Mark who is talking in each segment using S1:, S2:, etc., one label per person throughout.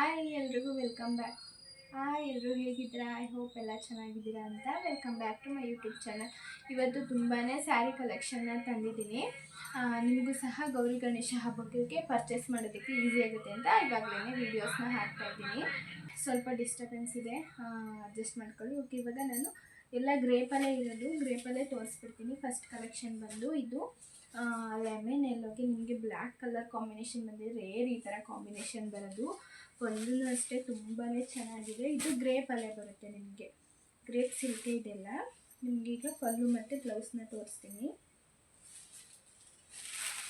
S1: Welcome back hi ಎಲ್ಲರೂ ಹೇಗಿದ್ದೀರಾ? I hope ಎಲ್ಲ ಚೆನ್ನಾಗಿದ್ದೀರಾ ಅಂತ welcome back to my YouTube channel ಇವತ್ತು ತುಂಬಾ ಸ್ಯಾರಿ ಕಲೆಕ್ಷನ್ನ ತಂದಿದ್ದೀನಿ. ನಿಮಗೂ ಸಹ ಗೌರಿ ಗಣೇಶ ಹಬ್ಬಕ್ಕೆ ಪರ್ಚೇಸ್ ಮಾಡೋದಕ್ಕೆ ಈಸಿ ಆಗುತ್ತೆ ಅಂತ ಇವಾಗಲೇ ವೀಡಿಯೋಸ್ನ ಹಾಕ್ತಾ ಇದ್ದೀನಿ. ಸ್ವಲ್ಪ ಡಿಸ್ಟರ್ಬೆನ್ಸ್ ಇದೆ. ಅಡ್ಜಸ್ಟ್ ಮಾಡ್ಕೊಳ್ಳಿ. ಓಕೆ ಇವಾಗ ನಾನು ಎಲ್ಲ ಗ್ರೇಪಲ್ಲೇ ಇರೋದು ಗ್ರೇಪಲ್ಲೇ ತೋರಿಸ್ಬಿಡ್ತೀನಿ. ಫಸ್ಟ್ ಕಲೆಕ್ಷನ್ ಬಂದು ಇದು. ಲೆಮನ್ ಎಲ್ಲೋಗೆ ನಿಮಗೆ ಬ್ಲ್ಯಾಕ್ ಕಲರ್ ಕಾಂಬಿನೇಷನ್ ಬಂದಿದೆ ರೇರ್ ಈ ಥರ ಕಾಂಬಿನೇಷನ್ ಬರೋದು. ಪಲ್ಲು ಅಷ್ಟೇ ತುಂಬಾ ಚೆನ್ನಾಗಿದೆ. ಇದು ಗ್ರೇಪ್ ಅಲ್ಲೇ ಬರುತ್ತೆ ನಿಮಗೆ. ಗ್ರೇಪ್ ಸಿಲ್ಟಿ ಇದೆಲ್ಲ. ನಿಮ್ಗೆ ಈಗ ಪಲ್ಲು ಮತ್ತು ಬ್ಲೌಸ್ನ ತೋರಿಸ್ತೀನಿ.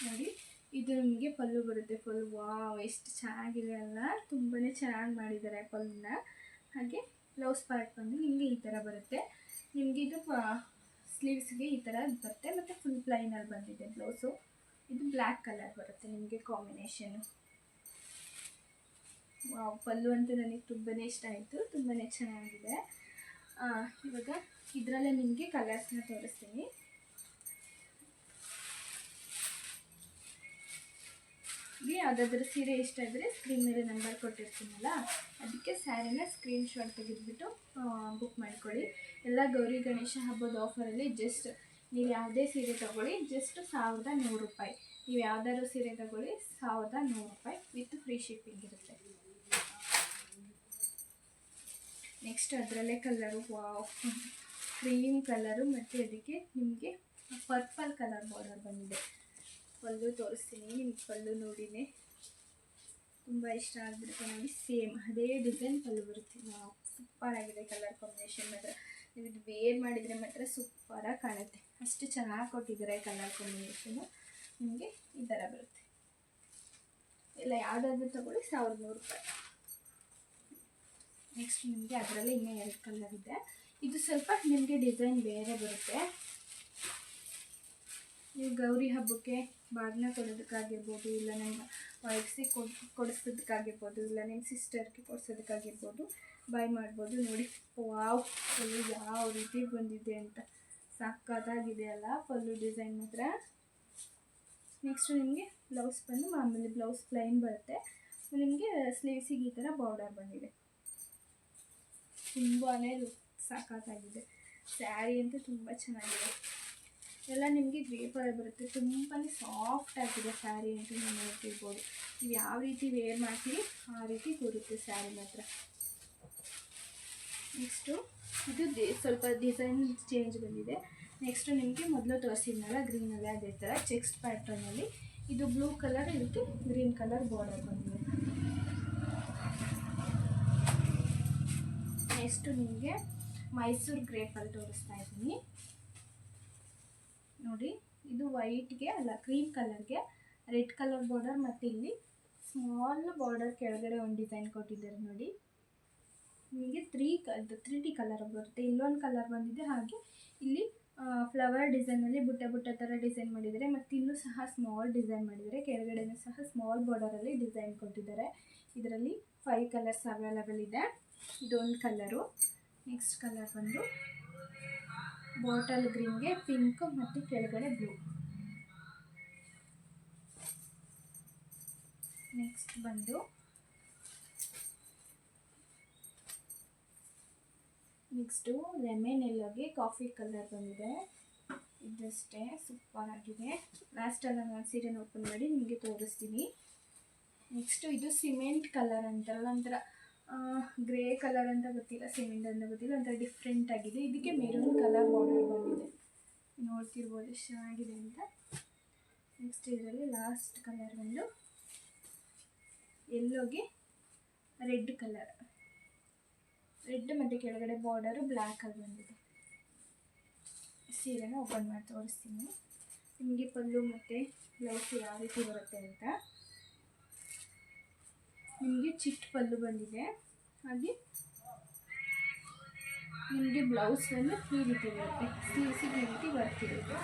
S1: ನೋಡಿ, ಇದು ನಿಮಗೆ ಪಲ್ಲು ಬರುತ್ತೆ. ಫುಲ್ ವಾವ್ ಎಷ್ಟು ಚೆನ್ನಾಗಿದೆ ಅಲ್ಲ. ತುಂಬಾ ಚೆನ್ನಾಗಿ ಮಾಡಿದ್ದಾರೆ ಪಲ್ಲುನ ಹಾಗೆ ಬ್ಲೌಸ್ ಪಾರ್ಟ್ ಬಂದು ನಿಮಗೆ ಈ ಥರ ಬರುತ್ತೆ. ನಿಮಗೆ ಇದು ಸ್ಲೀವ್ಸ್ಗೆ ಈ ಥರ ಬರುತ್ತೆ ಮತ್ತು ಫುಲ್ ಪ್ಲೈನಲ್ಲಿ ಬಂದಿದೆ ಬ್ಲೌಸು ಇದು ಬ್ಲ್ಯಾಕ್ ಕಲರ್ ಬರುತ್ತೆ ನಿಮಗೆ ಕಾಂಬಿನೇಷನು ಪಲ್ಲು ಅಂತೂ ನನಗೆ ತುಂಬಾ ಇಷ್ಟ ಆಯಿತು ತುಂಬಾ ಚೆನ್ನಾಗಿದೆ. ಇವಾಗ ಇದರಲ್ಲೇ ನಿಮಗೆ ಕಲರ್ಸ್ನ ತೋರಿಸ್ತೀನಿ. ಯಾವುದಾದ್ರು ಸೀರೆ ಇಷ್ಟ ಇದ್ದರೆ ಸ್ಕ್ರೀನ್ ಮೇಲೆ ನಂಬರ್ ಕೊಟ್ಟಿರ್ತೀನಲ್ಲ, ಅದಕ್ಕೆ ಸ್ಯಾರಿನ ಸ್ಕ್ರೀನ್ ಶಾಟ್ ತೆಗೆದುಬಿಟ್ಟು ಬುಕ್ ಮಾಡ್ಕೊಳ್ಳಿ. ಎಲ್ಲ ಗೌರಿ ಗಣೇಶ ಹಬ್ಬದ ಆಫರಲ್ಲಿ ಜಸ್ಟ್ ನೀವು ಯಾವುದೇ ಸೀರೆ ತಗೊಳ್ಳಿ ಜಸ್ಟ್ ಸಾವಿರದ ನೂರು ರೂಪಾಯಿ. ನೀವು ಯಾವ್ದಾದ್ರು ಸೀರೆ ತಗೊಳ್ಳಿ, ಸಾವಿರದ ನೂರು ರೂಪಾಯಿ ವಿತ್ ಫ್ರೀ ಶಿಪ್ಪಿಂಗ್ ಇರುತ್ತೆ. ನೆಕ್ಸ್ಟ್ ಅದರಲ್ಲೇ ಕಲರು ವಾವ್ ಕ್ರೀಮ್ ಕಲರು ಮತ್ತು ಅದಕ್ಕೆ ನಿಮಗೆ ಪರ್ಪಲ್ ಕಲರ್ ಬಾರ್ಡರ್ ಬಂದಿದೆ. ಪಲ್ಲು ತೋರಿಸ್ತೀನಿ, ನಿಮ್ಗೆ ಪಲ್ಲು ನೋಡಿನೇ. ತುಂಬ ಇಷ್ಟ ಆಗಿಬಿಡುತ್ತೆ ನಮಗೆ. ಸೇಮ್ ಅದೇ ಡಿಸೈನ್ ಪಲ್ಲು ಬರುತ್ತೆ. ವಾವ್ ಸೂಪರ್ ಆಗಿದೆ ಕಲರ್ ಕಾಂಬಿನೇಷನ್. ಮಾತ್ರ ಇದು ವೇರ್ ಮಾಡಿದರೆ ಮಾತ್ರ ಸೂಪರಾಗಿ ಕಾಣುತ್ತೆ. ಅಷ್ಟು ಚೆನ್ನಾಗಿ ಕೊಟ್ಟಿದ್ದಾರೆ ಕಲರ್ ಕಾಂಬಿನೇಷನು. ನಿಮಗೆ ಈ ಥರ ಬರುತ್ತೆ. ಇಲ್ಲ ಯಾವುದಾದ್ರೂ ತೊಗೊಳ್ಳಿ ಸಾವಿರದ ನೂರು ರೂಪಾಯಿ. ನೆಕ್ಸ್ಟ್ ನಿಮಗೆ ಅದರಲ್ಲಿ ಇನ್ನೂ ಎರಡು ಕಲರ್ ಇದೆ. ಇದು ಸ್ವಲ್ಪ ನಿಮಗೆ ಡಿಸೈನ್ ಬೇರೆ ಬರುತ್ತೆ. ನೀವು ಗೌರಿ ಹಬ್ಬಕ್ಕೆ ಬಾಗಿನ ಕೊಡೋದಕ್ಕಾಗಿರ್ಬೋದು, ಇಲ್ಲ ನಿಮ್ಮ ವೈಫ್ಸಿಗೆ ಕೊಡ್, ಕೊಡಿಸೋದಕ್ಕಾಗಿರ್ಬೋದು, ಇಲ್ಲ ನಿಮ್ಮ ಸಿಸ್ಟರ್ಗೆ ಕೊಡಿಸೋದಕ್ಕಾಗಿರ್ಬೋದು ಬೈ ಮಾಡ್ಬೋದು. ನೋಡಿ ವಾವ್ ಪಲ್ಲು ಯಾವ ರೀತಿ ಬಂದಿದೆ ಅಂತ. ಸಕ್ಕತ್ತಾಗಿದೆ ಅಲ್ಲ ಪಲ್ಲು ಡಿಸೈನ್ ಮಾತ್ರ. ನೆಕ್ಸ್ಟು ನಿಮಗೆ ಬ್ಲೌಸ್ ಬಂದು, ಮಾಮೂಲಿ ಬ್ಲೌಸ್ ಪ್ಲೈನ್ ಬರುತ್ತೆ. ನಿಮಗೆ ಸ್ಲೀವ್ಸಿಗೆ ಈ ಥರ ಬಾರ್ಡರ್ ಬಂದಿದೆ. ತುಂಬಾ ಸಾಕಾಗಿದೆ ಸ್ಯಾರಿ ಅಂತೂ ತುಂಬ ಚೆನ್ನಾಗಿದೆ. ಎಲ್ಲ ನಿಮಗೆ ಗ್ರೇಪಲ್ಲಿ ಬರುತ್ತೆ. ತುಂಬಾ ಸಾಫ್ಟ್ ಆಗಿದೆ ಸ್ಯಾರಿ ಅಂತ ನೀವು ನೋಡ್ತಿರ್ಬೋದು. ನೀವು ಯಾವ ರೀತಿ ವೇರ್ ಮಾಡ್ತೀರಿ, ಆ ರೀತಿ ಬರುತ್ತೆ ಸ್ಯಾರಿ ಮಾತ್ರ. ನೆಕ್ಸ್ಟು ಇದು ಸ್ವಲ್ಪ ಡಿಸೈನ್ ಚೇಂಜ್ ಬಂದಿದೆ. ನೆಕ್ಸ್ಟು ನಿಮಗೆ ಮೊದಲು ತೋರಿಸಿದ್ನಲ್ಲ ಗ್ರೀನಲ್ಲಿ ಅದೇ ಥರ ಚೆಕ್ಸ್ ಪ್ಯಾಟ್ರನಲ್ಲಿ ಇದು ಬ್ಲೂ ಕಲರ್ ಇದಕ್ಕೆ ಗ್ರೀನ್ ಕಲರ್ ಬಾರ್ಡರ್ ಬಂದಿದೆ. ನೆಕ್ಸ್ಟು ನಿಮಗೆ ಮೈಸೂರು ಗ್ರೇಪಲ್ಲಿ ತೋರಿಸ್ತಾ ಇದ್ದೀನಿ. ನೋಡಿ, ಇದು ವೈಟ್ಗೆ ಅಲ್ಲ ಕ್ರೀಮ್ ಕಲರ್ಗೆ ರೆಡ್ ಕಲರ್ ಬಾರ್ಡರ್ ಮತ್ತು ಇಲ್ಲಿ ಸ್ಮಾಲ್ ಬಾರ್ಡರ್ ಕೆಳಗಡೆ ಒಂದು ಡಿಸೈನ್ ಕೊಟ್ಟಿದ್ದಾರೆ ನೋಡಿ. ನಿಮಗೆ ತ್ರೀ ಕ ತ್ರೀ ಟಿ ಕಲರ್ ಬರುತ್ತೆ. ಇಲ್ಲೊಂದು ಕಲರ್ ಬಂದಿದೆ, ಹಾಗೆ ಇಲ್ಲಿ ಫ್ಲವರ್ ಡಿಸೈನಲ್ಲಿ ಬುಟ್ಟ ಬುಟ್ಟ ಥರ ಡಿಸೈನ್ ಮಾಡಿದ್ದಾರೆ. ಮತ್ತು ಇಲ್ಲೂ ಸಹ ಸ್ಮಾಲ್ ಡಿಸೈನ್ ಮಾಡಿದ್ದಾರೆ. ಕೆಳಗಡೆನೂ ಸಹ ಸ್ಮಾಲ್ ಬಾರ್ಡರಲ್ಲಿ ಡಿಸೈನ್ ಕೊಟ್ಟಿದ್ದಾರೆ. ಇದರಲ್ಲಿ ಫೈವ್ ಕಲರ್ಸ್ ಅವೈಲಬಲ್ ಇದೆ. ಇದೊಂದು ಕಲರು ನೆಕ್ಸ್ಟ್ ಕಲರ್ ಬಂದು ಬಾಟಲ್ ಗ್ರೀನ್ಗೆ ಪಿಂಕ್ ಮತ್ತು ಕೆಳಗಡೆ ಬ್ಲೂ ನೆಕ್ಸ್ಟ್ ಬಂದು ನೆಕ್ಸ್ಟು ಲೆಮನ್ ಎಲ್ಲೋಗೆ ಕಾಫಿ ಕಲರ್ ಬಂದಿದೆ. ಇದಷ್ಟೇ ಸೂಪರ್ ಆಗಿದೆ ಲಾಸ್ಟಲ್ಲಿ ನಾನು ಸೀರೆನ ಓಪನ್ ಮಾಡಿ ನಿಮಗೆ ತೋರಿಸ್ತೀನಿ. ನೆಕ್ಸ್ಟು ಇದು ಸಿಮೆಂಟ್ ಕಲರ್ ಅಂತಾರಲ್ಲ ಒಂಥರ ಗ್ರೇ ಕಲರ್ ಅಂತ ಗೊತ್ತಿಲ್ಲ ಸಿಮೆಂಟ್ ಅಂತ ಗೊತ್ತಿಲ್ಲ, ಒಂಥರ ಡಿಫ್ರೆಂಟ್ ಆಗಿದೆ. ಇದಕ್ಕೆ ಮೆರೂನ್ ಕಲರ್ ಬಾರ್ಡರ್ ಬಂದಿದೆ. ನೋಡ್ತಿರ್ಬೋದು ಎಷ್ಟು ಚೆನ್ನಾಗಿದೆ ಅಂತ. ನೆಕ್ಸ್ಟ್ ಇದರಲ್ಲಿ ಲಾಸ್ಟ್ ಕಲರ್ ಬಂದು ಎಲ್ಲೋಗೆ ರೆಡ್ ಕಲರ್ ರೆಡ್ ಮತ್ತು ಕೆಳಗಡೆ ಬಾರ್ಡರು ಬ್ಲ್ಯಾಕಲ್ಲಿ ಬಂದಿದೆ. ಸೀರೆನ ಓಪನ್ ಮಾಡಿ ತೋರಿಸ್ತೀನಿ. ನಿಮಗೆ ಪಲ್ಲು ಮತ್ತು ಬ್ಲೌಸ್ ಯಾವ ರೀತಿ ಬರುತ್ತೆ ಅಂತ. ನಿಮಗೆ ಚಿಟ್ ಪಲ್ಲು ಬಂದಿದೆ. ಹಾಗೆ ನಿಮಗೆ ಬ್ಲೌಸ್ ಬಂದು ಈ ರೀತಿ ಬರುತ್ತೆ. ಸ್ಲೀವ್ಸಿಗೆ ಈ ರೀತಿ ಬರ್ತಿರುತ್ತೆ.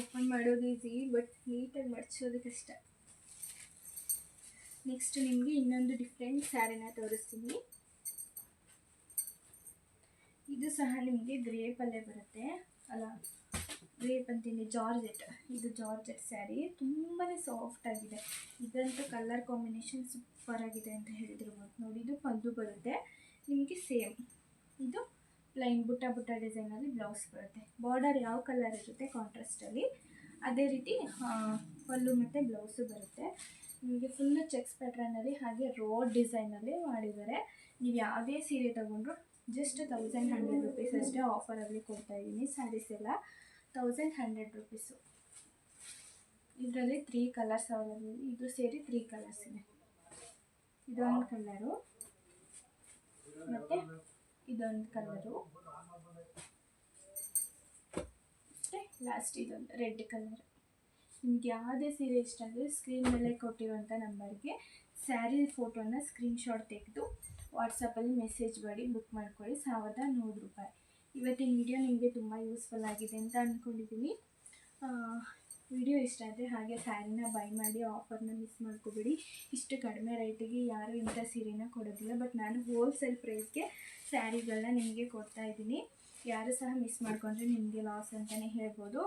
S1: ಓಪನ್ ಮಾಡೋದು ಈಸಿ ಬಟ್ ನೀಟಾಗಿ ಮಡಚೋದು ಕಷ್ಟ. ನೆಕ್ಸ್ಟ್ ನಿಮಗೆ ಇನ್ನೊಂದು ಡಿಫ್ರೆಂಟ್ ಸ್ಯಾರಿನ ತೋರಿಸ್ತೀನಿ. ಇದು ಸಹ ನಿಮಗೆ ಗ್ರೇಪಲ್ಲೇ ಬರುತ್ತೆ. ಅಲ್ಲ, ಗ್ರೇಪ್ ಅಂತೀನಿ, ಜಾರ್ಜೆಟ್. ಇದು ಜಾರ್ಜೆಟ್ ಸ್ಯಾರಿ. ತುಂಬಾ ಸಾಫ್ಟ್ ಆಗಿದೆ. ಇದಂತೂ ಕಲರ್ ಕಾಂಬಿನೇಷನ್ ಸೂಪರ್ ಆಗಿದೆ ಅಂತ ಹೇಳಿದಿರ್ಬೋದು ನೋಡಿ, ಇದು ಪಲ್ಲು ಬರುತ್ತೆ. ನಿಮಗೆ ಸೇಮ್ ಇದು ಪ್ಲೈನ್ ಬುಟ್ಟ ಬುಟ್ಟ ಡಿಸೈನಲ್ಲಿ ಬ್ಲೌಸ್ ಬರುತ್ತೆ. ಬಾರ್ಡರ್ ಯಾವ ಕಲರ್ ಇರುತ್ತೆ ಕಾಂಟ್ರಾಸ್ಟಲ್ಲಿ ಅದೇ ರೀತಿ ಪಲ್ಲು ಮತ್ತು ಬ್ಲೌಸು ಬರುತ್ತೆ. ನಿಮಗೆ ಫುಲ್ಲು ಚೆಕ್ಸ್ ಪ್ಯಾಟ್ರನಲ್ಲಿ ಹಾಗೆ ರೋಡ್ ಡಿಸೈನಲ್ಲಿ ಮಾಡಿದ್ದಾರೆ. ನೀವು ಯಾವುದೇ ಸೀರೆ ತೊಗೊಂಡ್ರು ಜಸ್ಟ್ ತೌಸಂಡ್ ಹಂಡ್ರೆಡ್ ರುಪೀಸ್ ಅಷ್ಟೇ ಆಫರಲ್ಲಿ ಕೊಡ್ತಾ ಇದ್ದೀನಿ. ಸ್ಯಾರೀಸ್ ಎಲ್ಲ ತೌಸಂಡ್ ಹಂಡ್ರೆಡ್ ರುಪೀಸು ಇದರಲ್ಲಿ ತ್ರೀ ಕಲರ್ಸ್ ಅವೈಲಬಲ್ ಇದು ಸೇರಿ ತ್ರೀ ಕಲರ್ಸ್ ಇದೆ. ಇದೊಂದು ಕಲರು ಮತ್ತು ಇದೊಂದು ಕಲರು ಮತ್ತು ಲಾಸ್ಟ್ ಇದೊಂದು ರೆಡ್ ಕಲರ್ ನಿಮ್ಗೆ ಯಾವುದೇ ಸೀರೆ ಇಷ್ಟ ಅಂದರೆ ಸ್ಕ್ರೀನ್ ಮೇಲೆ ಕೊಟ್ಟಿರುವಂಥ ನಂಬರ್ಗೆ ಸ್ಯಾರಿ ಫೋಟೋನ ಸ್ಕ್ರೀನ್ಶಾಟ್ ತೆಗೆದು ವಾಟ್ಸಪ್ಪಲ್ಲಿ ಮೆಸೇಜ್ ಮಾಡಿ ಬುಕ್ ಮಾಡ್ಕೊಳ್ಳಿ. ಸಾವಿರದ ನೂರು ರೂಪಾಯಿ. ಇವತ್ತಿನ ವಿಡಿಯೋ ನಿಮಗೆ ತುಂಬ ಯೂಸ್ಫುಲ್ ಆಗಿದೆ ಅಂತ ಅಂದ್ಕೊಂಡಿದ್ದೀನಿ ವಿಡಿಯೋ ಇಷ್ಟ ಆದರೆ ಹಾಗೆ ಸ್ಯಾರಿನ ಬೈ ಮಾಡಿ ಆಫರ್ನ ಮಿಸ್ ಮಾಡ್ಕೋಬೇಡಿ. ಇಷ್ಟು ಕಡಿಮೆ ರೇಟಿಗೆ ಯಾರೂ ಇಂಥ ಸೀರೆನ ಕೊಡೋದಿಲ್ಲ. ಬಟ್ ನಾನು ಹೋಲ್ಸೇಲ್ ಪ್ರೈಸ್ಗೆ ಸ್ಯಾರಿಗಳನ್ನ ನಿಮಗೆ ಕೊಡ್ತಾ ಇದ್ದೀನಿ. ಯಾರು ಸಹ ಮಿಸ್ ಮಾಡ್ಕೊಂಡ್ರೆ ನಿಮಗೆ ಲಾಸ್ ಅಂತಲೇ ಹೇಳ್ಬೋದು.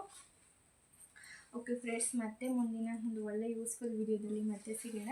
S1: ಓಕೆ ಫ್ರೆಂಡ್ಸ್, ಮತ್ತೆ ಮುಂದಿನ ಒಂದು ಒಳ್ಳೆ ಯೂಸ್ಫುಲ್ ವಿಡಿಯೋದಲ್ಲಿ ಮತ್ತೆ ಸಿಗೋಣ.